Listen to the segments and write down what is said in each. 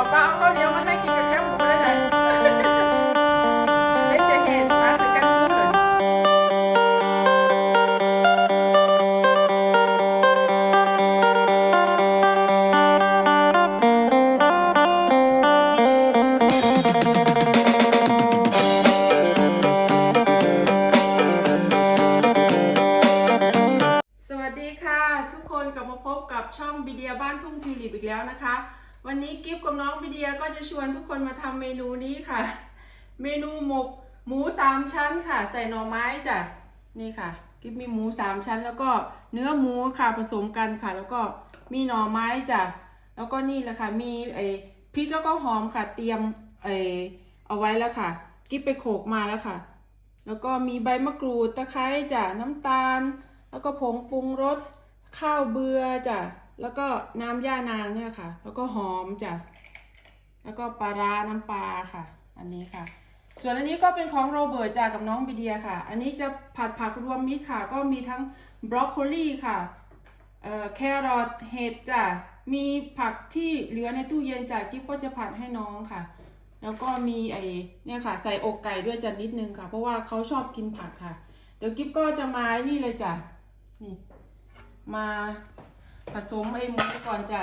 ป้าป้าเอาข้าวเหนียวมาให้กินกับ กิฟกับน้องบีเดียก็จะชวนทุกคนมาทำเมนูนี้ค่ะ เมนูหมกหมูสามชั้นค่ะ ใส่หน่อไม้จ้ะนี่ค่ะกิฟมีหมูสามชั้น แล้วก็เนื้อหมูค่ะผสมกันค่ะ แล้วก็มีหน่อไม้จ้ะแล้วก็นี่แหละค่ะมีไอ้พริกแล้วก็หอมค่ะเตรียมไอ้เอาไว้แล้วค่ะ กิฟไปโขกมาแล้วค่ะ แล้วก็มีใบมะกรูดตะไคร้จ้ะน้ำตาล แล้วก็ผงปรุงรสข้าวเบือจ้ะแล้วก็น้ำย่านางเนี่ยค่ะ แล้วก็หอมจ้ะ แล้วก็ปลาร้าน้ำปลาค่ะ อันนี้ค่ะ ส่วนอันนี้ก็เป็นของโรเบิร์ตจ้ะกับน้องบีเดียค่ะ อันนี้จะผัดผักรวมมิตรค่ะ ก็มีทั้งบรอกโคลีค่ะเอ่อแครอทเห็ดจ้ะมีผักที่เหลือในตู้เย็นจ้ะกิ๊บก็จะผัดให้น้องค่ะ แล้วก็มีไอ้เนี่ยค่ะ ใส่อกไก่ด้วยจ้ะนิดนึงค่ะ เพราะว่าเขาชอบกินผักค่ะ เดี๋ยวกิ๊บก็จะมานี่เลยจ้ะนี่ มาผสมไอ้หมูก่อนจ้ะ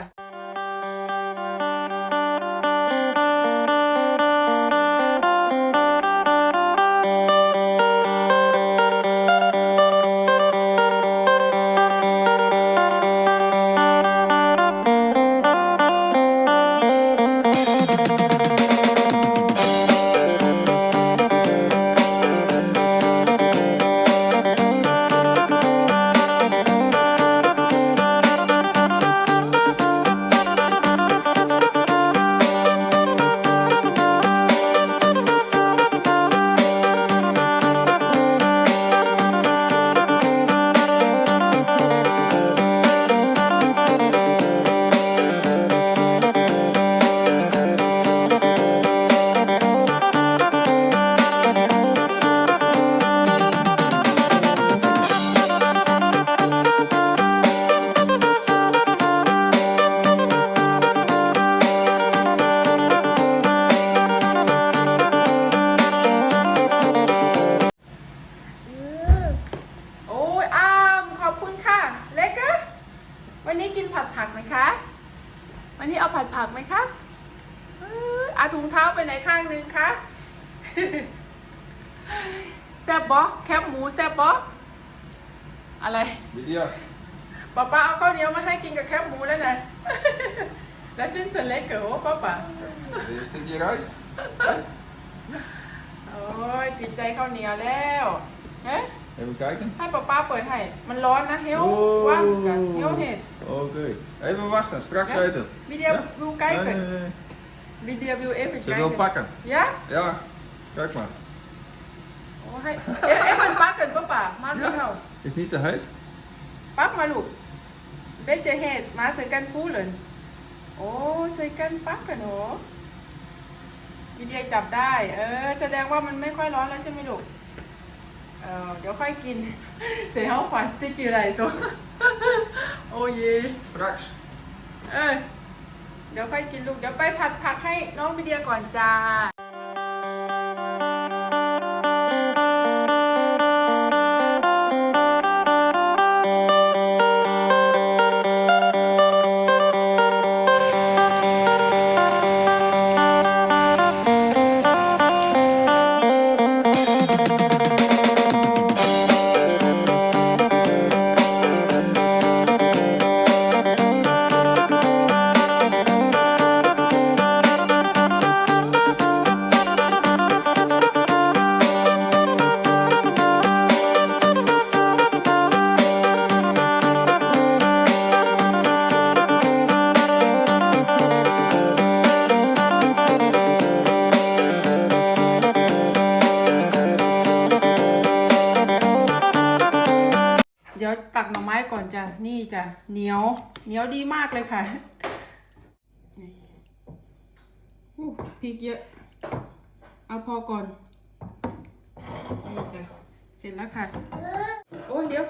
ผัดผักไหมคะ วันนี้เอาผัดผักไหมคะเอ้ยอาถุงเท้าไปไหนข้างนึงคะแซ่บบอแคบหมูแซ่บบออะไร Lydia, ป้าป้าเอาข้าวเหนียวมาให้กินกับแคบหมูแล้วนะแล้วฟินส่วนเล็กเก๋อป้าป้า een stukje rijst. โอ้ยติดใจข้าวเหนียวแล้ว เฮ้ย Even kijken. ให้ป้าป้าเปิดให้ มันร้อนนะ เฮล Oeh. ว่างกัน เฮลเห็ด Oké. Even wachten, straks Ja? eten. Video Ja? wil Nee, kijken. nee, nee. วิดีโอวิวเอฟ Ze wil pakken. ยะ Ja, kijk maar. โอ้ให้เอ๊ะเอ๊ะมันปักกันปะป่ะมาที่เขา Is niet te heet? ปักมาลูกเบสเจเฮดมาใส่กันฟูเลยโอ้ใส่กันปักกันเหรอวิดีโอจับได้ เออ แสดงว่ามันไม่ค่อยร้อนแล้วใช่ไหมลูก เออเดี๋ยวค่อยกินเสียเขาขวานสติ๊กอยู่ไรโซโอ้เย Straks. เออเดี๋ยวค่อยกินลูก เดี๋ยวไปผัดผักให้น้องวิเดียก่อนจ้า ดี๋ยวตักหน่อไม้ก่อนจ้ะ นี่จ้ะ เหนียว เหนียวดีมากเลยค่ะนี่อู้พริกเยอะ เอาพอก่อน นี่จ้ะ เสร็จแล้วค่ะ โอ้ยเดี๋ยว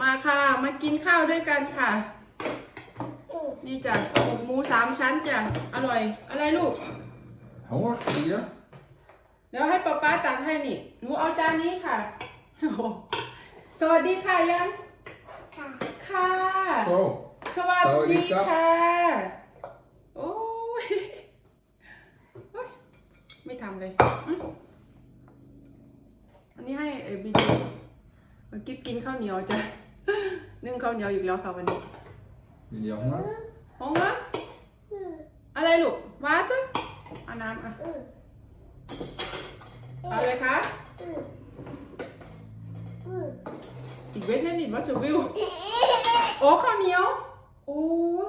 มาค่ะ มากินข้าวด้วยกันค่ะ นี่จ้ะหมกหมูสามชั้นจ้ะ อร่อย อะไรลูก Honger? Hier? เดี๋ยวให้ป๊าป๊าตักให้นี่ หนูเอาจานนี้ค่ะโอ้โห สวัสดีค่ะยัง ค่ะ ค่ะ Zo. สวัสสวัสดีดีครับค่ะ โอ้ยโอ๊ยไม่ทำเลยอืมอันนี้ให้เอบีดีเมื่อกี้กินข้าวเหนียวจ้ะ นึ่งข้าวเหนียวอีกแล้วค่ะวันนี้ Ben je honger? ห้องนะอะไรลูกวาจ้ะเอาน้ำอะ อือเอาเลยคะ อืออือ อีกเว้นนั่นนี่ว่าจะวิวโอ้ข้าวเหนียว โอ้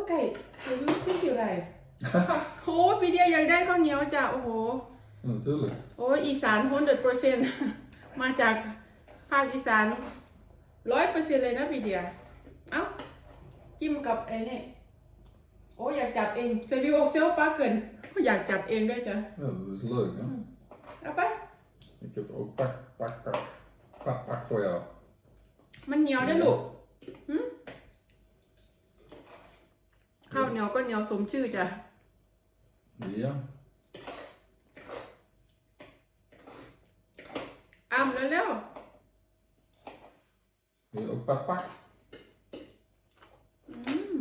ไก่ไก่ยูสติคิวไรส์โอ้ปีเดียอยากได้ข้าวเหนียวจ้ะ โอ้โห Ja, natuurlijk. โอ้ยอีสานฮ n เดเปอร์เซ็นต์มาจากภาคอีสานร้อยเปอร์เซ็นต์เลยนะพี่เดีย เอ้า จิ้มกับไอ้นี่โอ้อยากจับเองเซวิโอเซลปาเกิน อยากจับเองด้วยจ้ะ Ja, dat is leuk, hè? เอาไป Ik heb ook pak, pak, pak, pak, pak voor jou. มันเหนียวได้อลูกหึข้าวเหนียวก็เหนียวสมชื่อจ้ะ Ja. อ้ำเร็ว Wil je ook pak, pak? ๆอืม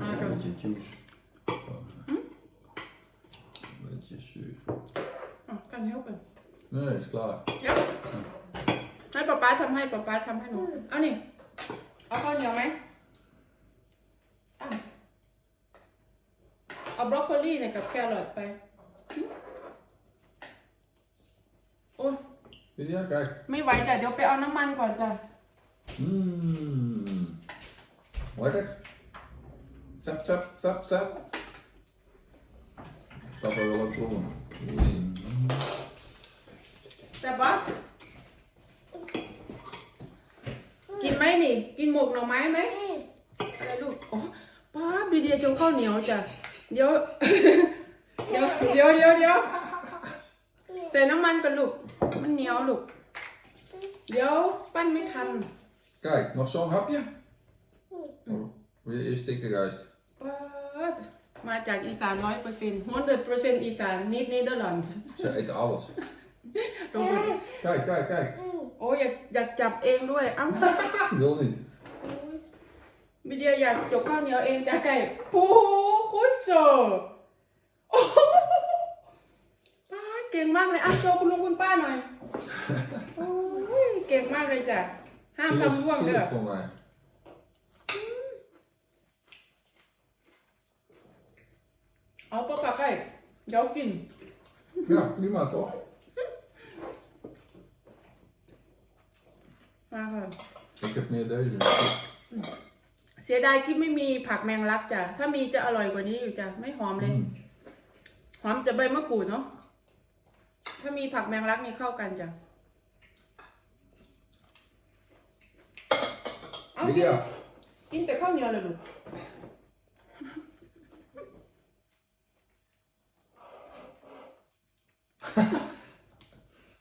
มากับ Een beetje juice. Een beetje zuur. อะกันเท่ากัน Nee, is klaar. เดี๋ยวให้ ป๊าป๊าทำให้ป๊าป๊าทำให้หนู เอานี่ เอาข้าวเหนียวไหมอะเอาบรอกโคลีเนี่ยกับแครอทไปหึโอ้ย Ja, kijk. ไม่ไหวจ้ะเดี๋ยวไปเอาน้ำมันก่อนจ้ะ Mmm. Lekker. Sap, sap, sap, sap. Dat wel wel het proeven. Mm. แต่ปะกินไห มนี่ กินหมกหน่อไม้ไหมอืออะไรลูกอ๋อป้าบีเดียจงข้าวเหนียวจ้ะเดี๋ยว เดี๋ยวเดี๋ยวเดี๋ยวเดี๋ยวใส่น้ำมันก่อนลูก มันเหนียวลูก เดี๋ยวปั้นไม่ทัน Kijk, nog zo'n hapje? Oh, wil je eerst dikke rijst? ป๊าดมาจากอีสานร้อยเปอร์เซ็นต์ฮอนเดเปอร์เซ็นต์อีสานนิดเนเธอร์แลนด์ Ze eten alles. ลงไป Kijk, kijk, kijk. อือโอ้ยอยากอยากจับเองด้วย เอ้า Wil niet. บีเดียอยากจกข้าวเหนียวเองจ้ะไก่ปูคุดโซโอ้โหป้าดเก่งมากเลยอะโชว์คุณลุงคุณป้าหน่อยโอ้ยเก่งมากเลยจ้ะห้าม Zie ทำร่วง je, zie เด้ je อ voor mij? เอาป้าปากไก่เดี๋ยวกิน Ja, prima toch? มาค่ะ Ik heb meer deze. เสียดายที่ไม่มีผักแมงลักจ้ะ ถ้ามีจะอร่อยกว่านี้อยู่จ้ะ ไม่หอมเลย Mm. หอมจะใบมะกรูดเนาะ ถ้ามีผักแมงลักนี่เข้ากันจ้ะ เอากิน Lydia, กินแต่ข้าวเหนียวเลยลูก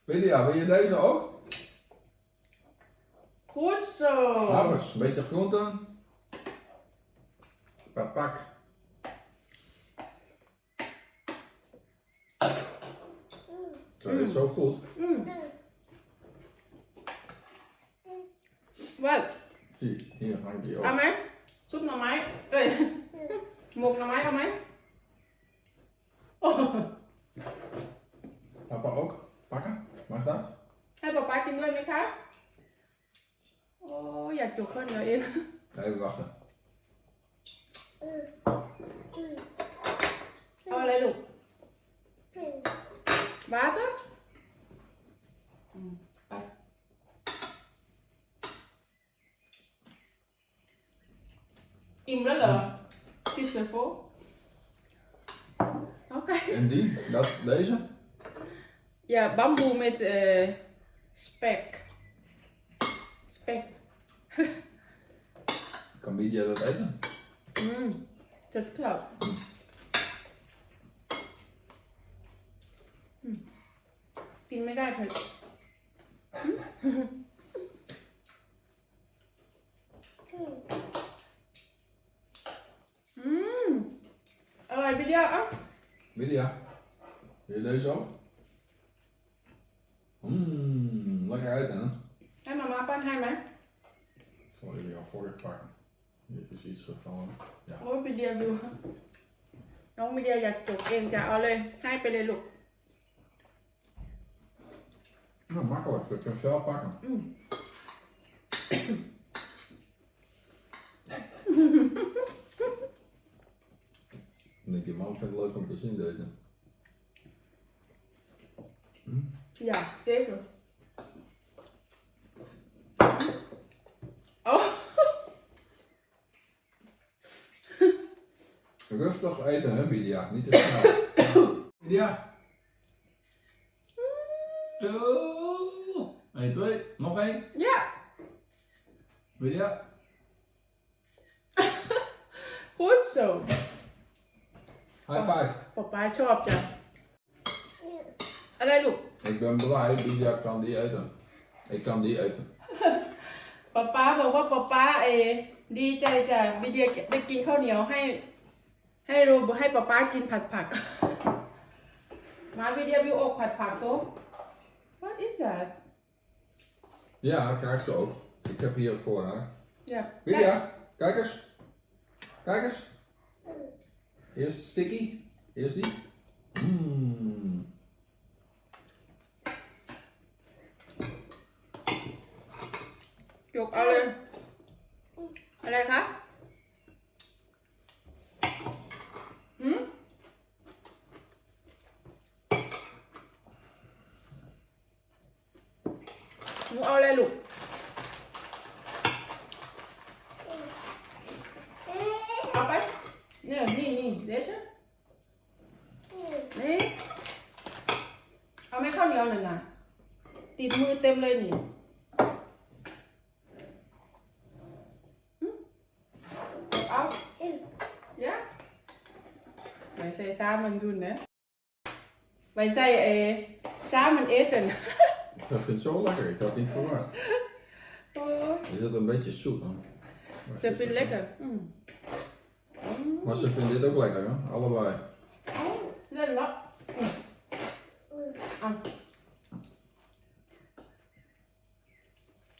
Lydia, wil je deze ook? คุดโซ Hammers, een beetje groenten. Pak, pak. Dat is zo goed. อืมว่า Zie, hier hangt die เอา ook. ไหมซุปหน่อไม้เอ้ยหมกหน่อไม้เอาไหมโอ้ Papa ook? Pakken? Mag dat? ให้ป๊าป๊ากินด้วยไหมคะ โอ้อยากจุกข้าวเหนียวเอง Even wachten. อืออือเอาอะไรลูกอือ Water? ไป อิ่มแล้วเหรอซิสเซอร์โฟโอเค En die? Dat, deze? Ja, bamboe met eh spek. Spek. Comedia dat eten? Mm, dat is klaar. Mm. กินไม่ได้เผ็ดอืม อืมอร่อยไปเดียวอะ Lydia, wil je deze ook? Mmm, lekker uit hè? ให้มาม่าป้อนให้ไหม zal jullie al voor je pakken. Hier is iets gevallen. โอ้ยไปเดียวดูน้องไปเดียวอยากจกเองจะเอาเลยให้ไปเลยลูก Nou, makkelijk. Ik kan zelf pakken. อืม Ik denk, je man vindt het leuk om te zien deze. อยา Rustig eten hè, Lydia. Niet te snel. Lydia. Oh. 1, 2, nog één. ยะ Lydia. พูดสู High five. ป๊าป๊าชอบจังอะไรลูก Ik ben blij, Lydia kan die eten. Ik kan die eten. ป๊าป๊าบอกว่าป๊าป๊าเอดีใจจ้ะบีเดียได้กินข้าวเหนียวให้ ให้รูให้ป๊าป๊ากินผัดผัก มาบีเดียวิวอกผัดผักโต๊ะ What is that Ja, krijgt ze ook. Ik heb hier voor haar. อยาก Lydia, kijk eens. Kijk eens. Eerst sticky. Eerst die. หนูเอาอะไรลูกเอาไปเนี่ยนี่นี่เดี๋ยวจะนี่เอาไม่ข้าวเหนียวหน่อยนะติดมือเต็มเลยนี่หึเอายะ wij zijn samen doen hè wij zijn eh, samen eten Ze vindt het zo lekker. Ik had niet verwacht. oh, Is het een beetje zoet dan? Maar ze het is vindt toch- lekker mm. Mm. Maar ze vindt dit ook lekker, hè? Allebei. เล่นละอืมอ่ะ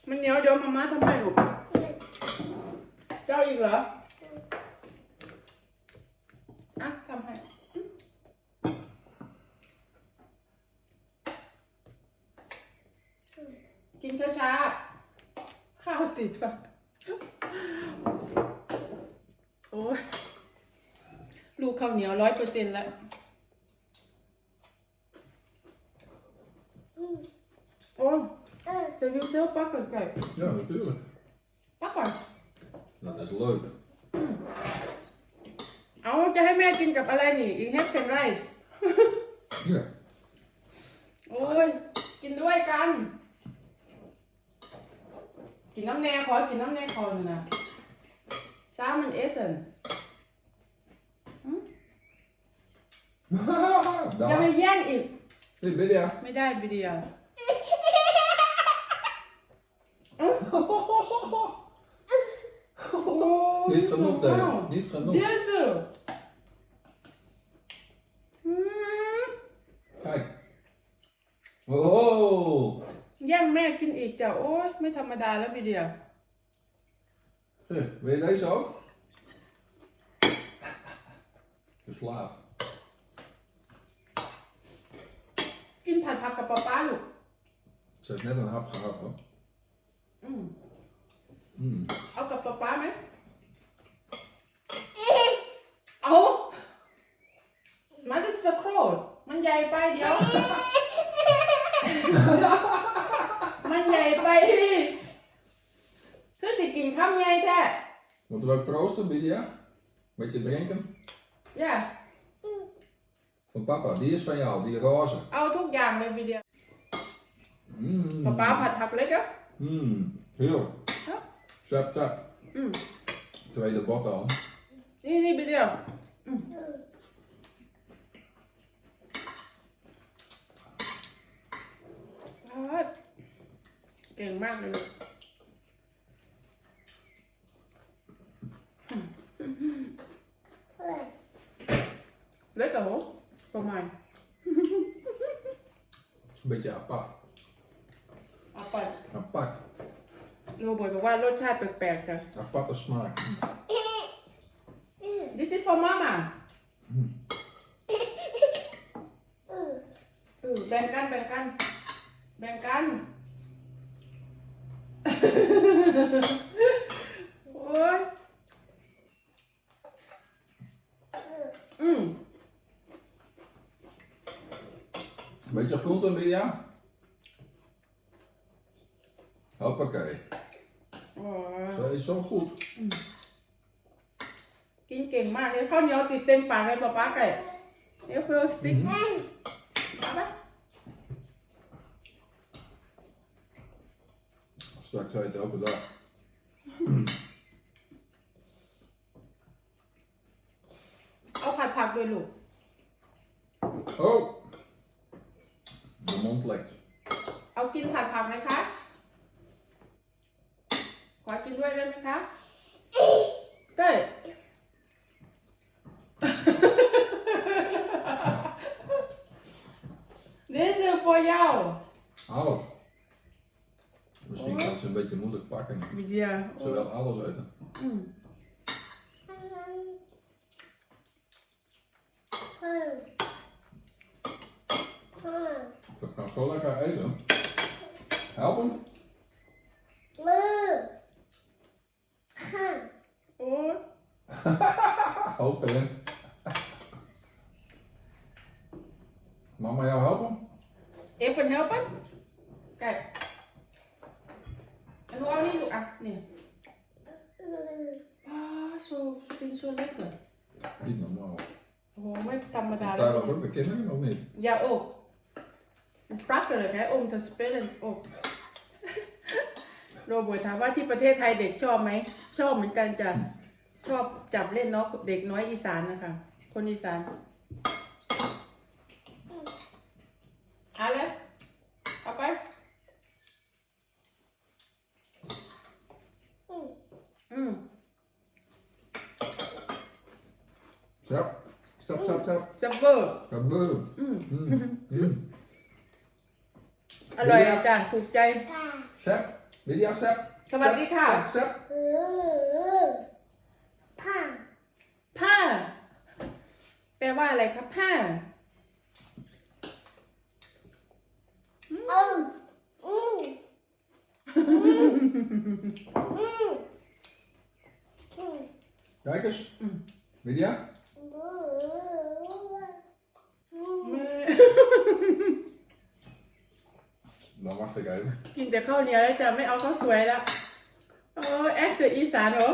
มันเหนียวเดี๋ยวมาม่าทำให้ลูก เจ้าอีกเหรอ อ่ะทำให้ กินช้าๆ ข้าวติดปะโอ้ยลูกข้าวเหนียวร้อยเปอร์เซ็นต์แล้วโอ้ยจะยูเซลปักก่อนไก่ Ja, natuurlijk. ปักก่อน Dat is leuk. เอาจะให้แม่กินกับอะไรนี่อีกเฮปเป็นไรซ์ Ja. โอ้ย กินด้วยกัน กินน้ำแน่ขอกินน้ำแน่คอนนะซามันเอเซนอย่าไป Daar. แย่งอีก Hey, Lydia. ไม่ได้วิดีโอ Niet genoeg, David. Niet genoeg. เดี๋ยวสิอืม Kijk. Oh. แย่งแม่ กินอีกจ้ะโอ้ยไม่ธรรมดาแล้ววิดีโอ Hey, wil je deze ook? Geslaagd. กินผัดผักกับป๊าป๊าลูก Ze heeft net een hap gehad hoor. อืม Mm. เอากับป๊าป๊าไหมเอามันจะสโครดมันใหญ่ไปเดี๋ยวมันใหญ่ไปคือสิกินข้ามใหญ่แท้ Moeten we proosten, Lydia? Beetje drinken? ย่า Van papa, die is van jou, die roze. เอาทุกอย่างเลยวิดีโอ Mm. ป๊าป๊าผัดผักเล็กอะ Mm. Heel. Ja. Zap, zap. อืม Tweede bot al. นี่นี่วิดีโออืมอ่า เก่งมากเลยลูก Lekker hoor. Voor mij. Een beetje apart. Apart. Apart. โรเบิร์ตบอกว่ารสชาติแปลกๆจ้ะ Aparte smaak. This is for mama Mm. อืมเออแบ่งกันแบ่งกัน แบ่งกัน โอ้ยอืมอืม Beetje groente, Lydia? Hoppakee. อ๋อ Zo is zo goed. กินเก่งมากเลยข้าวเหนียวติดเต็มปากเลยป๊าป๊าไก่เดี๋ยวเฟิลสติ๊ก Mhm. เอา ไป Straks eten overdag. เอาผัดผักด้วยลูก Oh! De mond lekt. เอากินผัดผักไหมคะ ขอกินด้วยได้ไหมคะได้ Dit is voor jou. Alles. Misschien kan ze een beetje moeilijk pakken. Ja. Ze wil alles eten. Dat Ze kan zo lekker eten. Help hem. Hoofd erin. Mama jou helpen? Even helpen? Kijk. En hoe oud is het? Ah, nee. อืม Ah, zo, zo vind je zo lekker. Niet normaal. Oh, met tamada. Daarom ook de kinderen of niet? Ja, ook. Het is prachtig hè, om te spelen ook. โรเบิร์ตถามว่าที่ประเทศไทยเด็กชอบไหม ชอบเหมือนกันจ้ะชอบจับเล่นเนาะเด็กน้อยอีสานนะคะ คนอีสานเอาเลยเอาไป อืม อืม Stap. Stap, stap, stap. จัมเบอร์ Kaboom. อืม Mm. Mm. อร่อยอาจารย์ถูกใจกา Sep. Lydia, sep. สวัสดีค่ะ Sep, sep. อืมผ้าผ้า แปลว่าอะไรครับผ้าอืมอืมอืมอืมอืม Kijk eens. Mm. Lydia? อืม Dan wacht ik even. กินแต่ข้าวเหนียวแล้วจะไม่เอาข้าวสวยแล้วโอ้แอคเตอร์อีสานเหรอ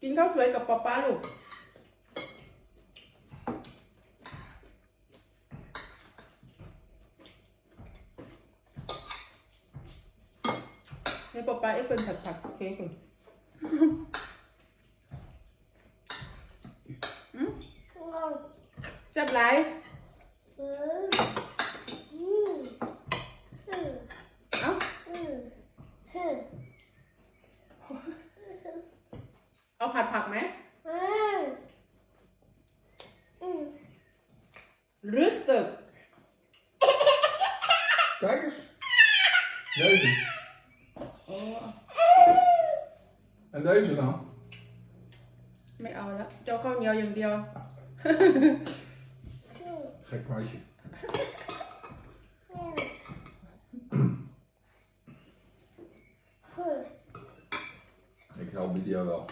กินข้าวสวยกับป๊าป๊าลูก ให้ป๊าป๊าเอ้เป็นผัดผัดเค้กก่อน อืม แซ่บ หลายอืมอืมอืมเอ้าอืมอืมเอาผัดผักไหมอืมอืม Rustig Kijk eens. Deze. โอ้ En deze dan? ไม่เอาแล้วเจ้าข้าวเหนียวอย่างเดียว Gek meisje. อืมอืม Ik help Lydia wel.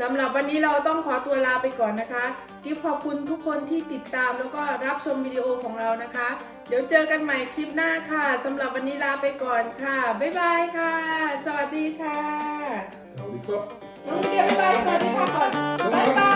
สำหรับวันนี้เราต้องขอตัวลาไปก่อนนะคะกิฟขอบคุณทุกคนที่ติดตามแล้วก็รับชมวิดีโอของเรานะคะ เดี๋ยวเจอกันใหม่คลิปหน้าค่ะสำหรับวันนี้ลาไปก่อนค่ะ บ๊ายบายค่ะ สวัสดีค่ะ Hou die klap. น้องเดียบ๊ายบายสวัสดีค่ะก่อนบ๊ายบาย